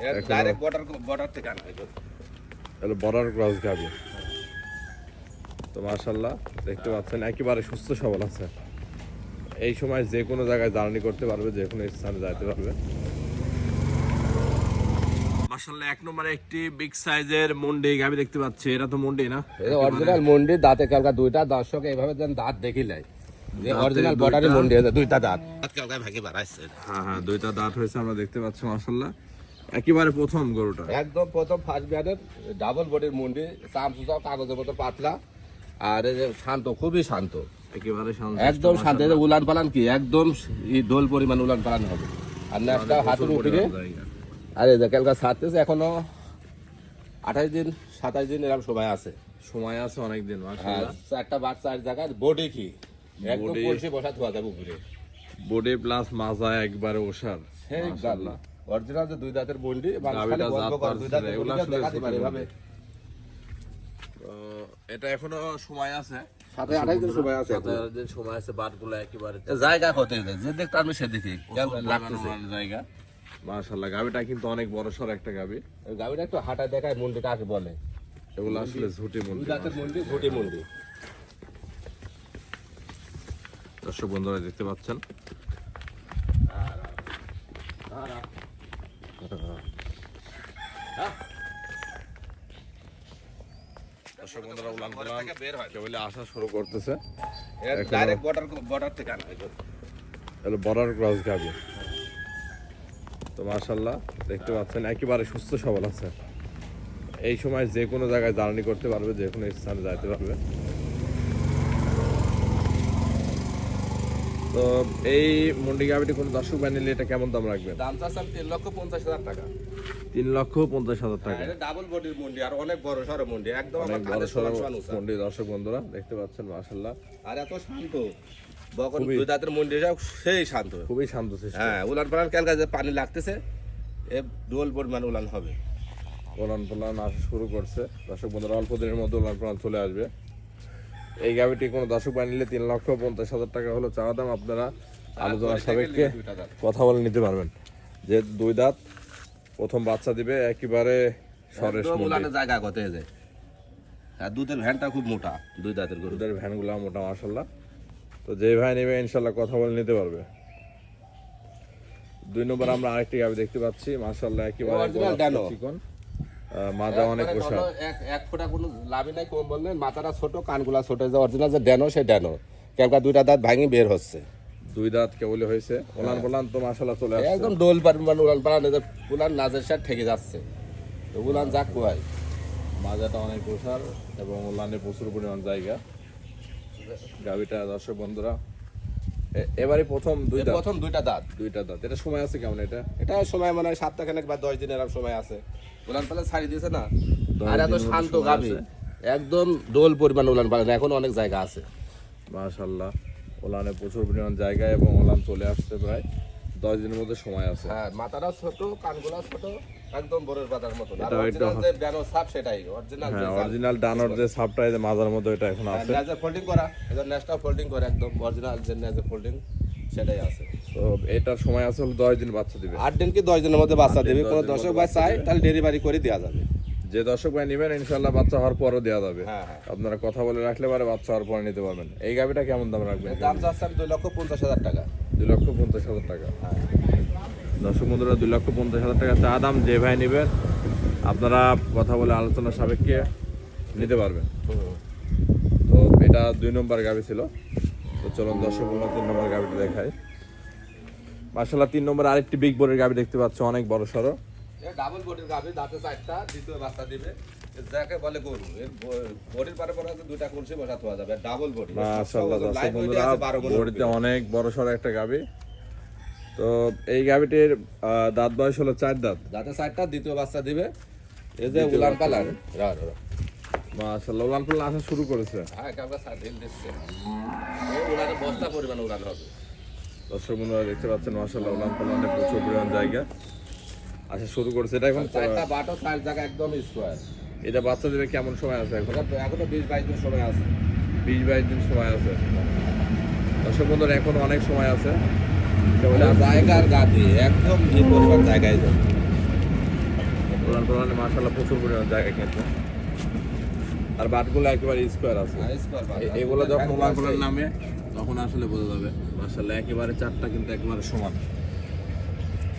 এখনো- direct border border থেকে আনা বর্ডার ক্রস গাবি। তো মাশাল্লাহ দেখতে পাচ্ছেন একেবারে সুস্থ সবল আছে। এই সময় যে কোনো জায়গায় জার্নি করতে পারবে যে কোনো স্থানে যাইতে পারবে। এক নম্বরে একটি বিগ সাইজের মন্ডি গাবি দেখতে পাচ্ছি। এটা তো মন্ডি না? অরিজিনাল মন্ডি দাঁতে কালকা দুইটা। দর্শক এইভাবে যেন দাঁত দেখিলাই যে অরিজিনাল দুইটা। মন্ডি আছে দুইটা দাঁত। দাঁত কালকা ভাগে বাড়াইছে। হ্যাঁ হ্যাঁ দুইটা দাঁত হয়েছে আমরা দেখতে পাচ্ছি মাশাল্লাহ একেবারে প্রথম গরুটা। একদম প্রথম ফার্স্ট বিয়ারের ডাবল বডির মুন্ডি চাম সুচাও কাগজের মতো পাতলা। আর শান্ত খুবই শান্ত। একেবারে শান্ত একদম শান্ত উলান পালান কি? একদম এই দোল পরিমাণ উলান পালান হবে। আর নেক্সটটা হাতের উপরে আর এই যে কালকা ছাড়তেছে এখনও আঠাশ দিন সাতাশ দিন এরকম সময় আছে। সময় আছে অনেক দিন চারটা বাট চার জায়গায় বডি কি? একদম পরিষে বসা ধোয়া যাবে উপরে। বডি প্লাস মাজা একবারে ওষার গাল্লা অরিজিনাল যে দুই দাঁতের বন্ডি গাভীটা এটা এখনও সময় আছে। সাথে আঠাশ দিন সময় আছে সাথে দিন সময় আছে বাটগুলো একেবারে এ জায়গা হতে যে দেখতে আমি সেদিকে লাগতেছে। জায়গা। মাশাল্লাহ গাবিটা কিন্তু অনেক বড় সর একটা গাবি। ওই গাড়িটা একটু হাঁটা দেখায় মন্ডিটা আগে বলে। এগুলো আসলে ঝুটি দুই মন্দির দাঁতের মন্ডি মন্ডি। দর্শক বন্ধুরা দেখতে পাচ্ছেন। দর্শক বন্ধুরা উলান পালান। কেবল আসা শুরু করতেছে। ডাইরেক্ট বর্ডার বর্ডার থেকে আনা বর্ডার ক্রস গাবি। তো মাশাল্লাহ দেখতে পাচ্ছেন একেবারে সুস্থ সবল আছে। এই সময় যে কোনো জায়গায় জার্নি করতে পারবে যে কোনো স্থানে যাইতে পারবে। তো এই মন্ডি গাবিটি কোনো দর্শক বাই নিলে এটা কেমন দাম রাখবেন? দাম চাচ্ছেন তিন লক্ষ পঞ্চাশ হাজার টাকা। তিন লক্ষ পঞ্চাশ হাজার টাকা। এটা ডাবল বডির মন্ডি আর অনেক বড় সড়ো মন্ডি একদম অনেক বড় সড়ো। মন্ডি দর্শক বন্ধুরা দেখতে পাচ্ছেন মাশাল্লাহ আর এত শান্ত। বকন খুবই- দুই দাঁতের মন্ডি সেই শান্ত। খুবই শান্ত হ্যাঁ উলান পালান ক্যালকা যে পানি লাগতেছে এ ডোল পরিমাণ উলান হবে। ওলান পোলান আসা শুরু করছে। দর্শক বন্ধুরা অল্প দিনের মধ্যে ওলান পোলান চলে আসবে। এই গাবিটি কোনো দর্শক বাই নিলে তিন লক্ষ পঞ্চাশ হাজার টাকা হলো চাওয়া দাম আপনারা আলোচনার সাপেক্ষে কথা বলে নিতে পারবেন। যে দুই দাঁত প্রথম বাচ্চা দিবে একেবারে সরেশ জায়গা কত যায় আর দুধের ভ্যানটা খুব মোটা দুই দাঁতের গরু। দুধের ভ্যানগুলো মোটা মাসাল্লাহ তো যে ভাই নেবে ইনশাল্লাহ কথা বলে নিতে পারবে। দুই নম্বর আমরা আরেকটি গাবি দেখতে পাচ্ছি মাসাল্লাহ একেবারে চিকন। মাজা অনেক একবারে এক এক ফোঁটা কোনো লাভই নাই কম বললেন মাথাটা ছোট কানগুলা ছোট যে অরিজিনাল যে ড্যানো সে ড্যানো। ক্যালকা দুইটা দাঁত ভাঙি বের হচ্ছে। দুই দাঁত কেবলই হয়েছে। ওলান পোলান তো মাসাল্লাহ চলে আসছে। একদম ডোল পরিমাণ উলান পালান এই যে উলান নাজের সাথে ঠেকে যাচ্ছে। তো উলান যাক কোয়ায় মাজাটা অনেক ওষার এবং ওলানে প্রচুর পরিমাণ জায়গা। গাবিটা দর্শক বন্ধুরা এবারে প্রথম দুই দাঁত। প্রথম দুইটা দাঁত। দুইটা দাঁত। এটা সময় আছে কেমন এটা? এটা সময় মানে হয় সাতটা খানেক বা দশ দিনের সময় আছে। উলান পালা ছাড়ি দিয়েছে না? আর এত শান্ত গাবি একদম ডোল পরিমাণ উলান পালা এখন অনেক জায়গা আছে। মাশাল্লাহ ওলানে প্রচুর পরিমাণ জায়গা এবং ওলান চলে আসছে প্রায়। দশ দিনের মধ্যে সময় আছে। হ্যাঁ মাথাটা ছোট কানগুলা ছোট একদম বড়ের পাতার মতো। আর অরিজিনাল যে ড্যানো সাপ সেটাই অরিজিনাল হ্যাঁ অরিজিনাল ডানোর যে সাপটা এই যে মাজার মধ্যে এটা এখন আছে। নেজে ফোল্ডিং করা এদের নেজটা ফোল্ডিং করে একদম অরিজিনাল যে নেজে ফোল্ডিং সেটাই আছে। তো এটার সময় আছে হলো দশ দিন বাচ্চা দিবে। আট দিন কি দশ দিনের মধ্যে বাচ্চা দেবে? কোনো দর্শক ভাই চাই তাহলে ডেলিভারি করে দেওয়া যাবে। যে দর্শক ভাই নেবেন ইনশাল্লাহ বাচ্চা হওয়ার পরও দেওয়া যাবে। হ্যাঁ, হ্যাঁ। আপনারা কথা বলে রাখলে পারে বাচ্চা হওয়ার পরে নিতে পারবেন। এই গাবিটা কেমন দাম রাখবেন? দাম চাচ্ছেন দুই লক্ষ পঞ্চাশ হাজার টাকা। দুই লক্ষ পঞ্চাশ হাজার টাকা। দর্শক বন্ধুরা, দুই লক্ষ পঞ্চাশ হাজার টাকা চা দাম যে ভাই নেবেন আপনারা কথা বলে আলোচনা সাপেক্ষে নিতে পারবেন। তো এটা দুই নম্বর গাবি ছিল। তো চলুন দর্শক বন্ধুরা, তিন নম্বর গাবিটা দেখাই। মার্শাল্লাহ তিন নম্বর আরেকটি বিগ বোর্ডের গাবি দেখতে পাচ্ছ, অনেক বড় সড়ো ডাবল বডির গাভি দাঁতে চারটা, দ্বিতীয় বাচ্চা দিবে। যাকে বলে গরু এর বডির পারে পরে আছে দুইটা কলসি বসাতে যাবে ডাবল বডি দর্শক বন্ধুরা বড়িতে অনেক বড় সড়ো একটা গাবি। তো এই গাবিটির দাঁত বয়স হলো চার দাঁত। দাঁতে চারটা দ্বিতীয় বাচ্চা দিবে। এই যে উলান বাচ্চা পালান রা রা রা। উলান আসা শুরু করেছে। হ্যাঁ সাত ঢিল দিচ্ছে। এই উলানে বস্তা পরিমাণ উলান হবে। দর্শক বন্ধুরা দেখতে পাচ্ছেন মাশাল্লাহ উলান প্রচুর পরিমাণ জায়গা। আসা শুরু করেছে এটা এখন চারটা বাটো চার জায়গা একদম স্কোয়ার এটা বাচ্চা দেবে কেমন সময় আছে এখন? এখনও বিশ বাইশ দিন সময় আছে। বিশ বাইশ দিন সময় আছে। দর্শক বন্ধুরা এখন অনেক সময় আছে। জায়গার গাদি একদম এই পরিমাণ জায়গায় যাবে। পালানে মাসাল্লাহ প্রচুর পরিমাণ জায়গা কিন্তু। আর বাটগুলো একেবারে স্কোয়ার আছে। এগুলো যখন উলান নামে তখন আসলে বোঝা যাবে মাসাল্লাহ একেবারে চারটা কিন্তু একেবারে সমান।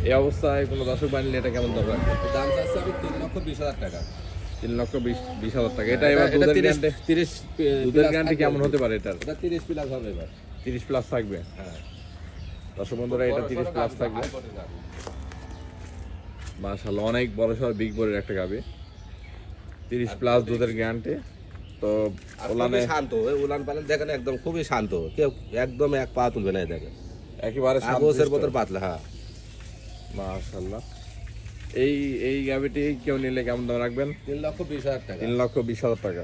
এই অবস্থায় কোনো দর্শক বানিলে এটা কেমন দরকার? দাম চাচ্ছে আমি তিন লক্ষ বিশ হাজার টাকা। তিন লক্ষ বিশ বিশ হাজার টাকা। এটা এবার দুধের গ্যারান্টি তিরিশ দুধের গ্যারান্টি কেমন হতে পারে এটার? এটা তিরিশ প্লাস হবে এবার। তিরিশ প্লাস থাকবে? হ্যাঁ। দর্শক বন্ধুরা এটা তিরিশ প্লাস থাকবে। মাশাল্লাহ অনেক বড় সড় বিগ বড়ের একটা গাবি। তিরিশ প্লাস দুধের গ্যারান্টি তো ওলানে শান্ত উলান পালান দেখেন একদম খুবই শান্ত। কেউ একদম এক পা তুলবে না দেখেন। একেবারে বোতল পাতলা হ্যাঁ। মাশাল্লাহ এই এই গাবিটি কেউ নিলে কেমন দাম রাখবেন? তিন লক্ষ বিশ হাজার টাকা। তিন লক্ষ বিশ হাজার টাকা।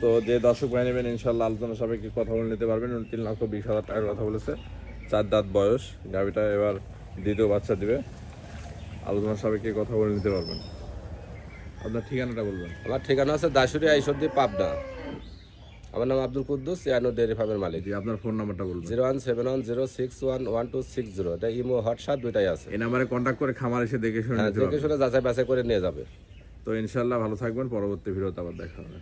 তো যে দর্শক ভাই নেবেন ইনশাল্লাহ আলোচনা সাপেক্ষে কথা বলে নিতে পারবেন। তিন লক্ষ বিশ হাজার টাকার কথা বলেছে। চার দাঁত বয়স। গাবিটা এবার দ্বিতীয় বাচ্চা দিবে। আলোচনা সাপেক্ষে কথা বলে নিতে পারবেন। আপনার ঠিকানাটা বলবেন। আমার ঠিকানা আছে দাসুরি আইসর্দি পাবনা। আমার নাম আব্দুল কুদ্দুস ইয়ানো ডেয়ারি ফার্মের মালিক। জি আপনার ফোন নাম্বারটা বলুন। Zero one seven one zero six one one two six zero এটা ইমো হোয়াটসঅ্যাপ দুইটাই আছে। এই নাম্বারে কন্ট্যাক্ট করে খামার এসে দেখে শুনে হ্যাঁ দেখে শুনে যাচাই বাছাই করে নিয়ে যাবে। তো ইনশাল্লাহ ভালো থাকবেন পরবর্তী ভিডিওতে আবার দেখা হবে।